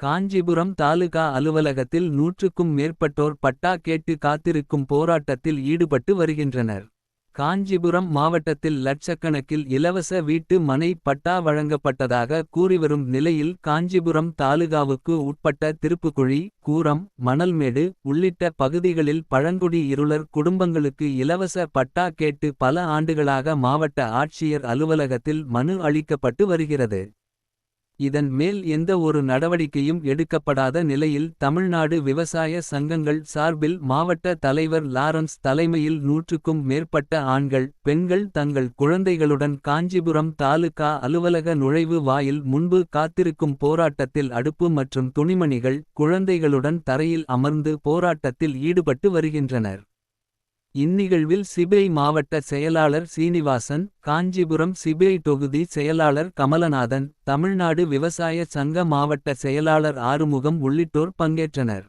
காஞ்சிபுரம் தாலுகா அலுவலகத்தில் நூற்றுக்கும் மேற்பட்டோர் பட்டா கேட்டு காத்திருக்கும் போராட்டத்தில் ஈடுபட்டு வருகின்றனர். காஞ்சிபுரம் மாவட்டத்தில் லட்சக்கணக்கில் இலவச வீட்டு மனை பட்டா வழங்கப்பட்டதாக கூறிவரும் நிலையில் காஞ்சிபுரம் தாலுகாவுக்கு உட்பட்ட திருப்புக்குழி. கூரம் மணல்மேடு உள்ளிட்ட பகுதிகளில் பழங்குடி இருளர் குடும்பங்களுக்கு இலவச பட்டா கேட்டு பல ஆண்டுகளாக மாவட்ட ஆட்சியர் அலுவலகத்தில் மனு அளிக்கப்பட்டு வருகிறது. இதன் மேல் எந்த ஒரு நடவடிக்கையும் எடுக்கப்படாத நிலையில் தமிழ்நாடு விவசாய சங்கங்கள் சார்பில் மாவட்ட தலைவர் லாரன்ஸ் தலைமையில் நூற்றுக்கும் மேற்பட்ட ஆண்கள். பெண்கள் தங்கள் குழந்தைகளுடன் காஞ்சிபுரம் தாலுகா அலுவலக நுழைவு வாயில் முன்பு காத்திருக்கும் போராட்டத்தில் அடுப்பு மற்றும் துணிமணிகள். குழந்தைகளுடன் தரையில் அமர்ந்து போராட்டத்தில் ஈடுபட்டு வருகின்றனர். இந்நிகழ்வில் சிபிஐ மாவட்ட செயலாளர் சீனிவாசன். காஞ்சிபுரம் சிபிஐ தொகுதி செயலாளர் கமலநாதன். தமிழ்நாடு விவசாய சங்க மாவட்ட செயலாளர் ஆறுமுகம் உள்ளிட்டோர் பங்கேற்றனர்.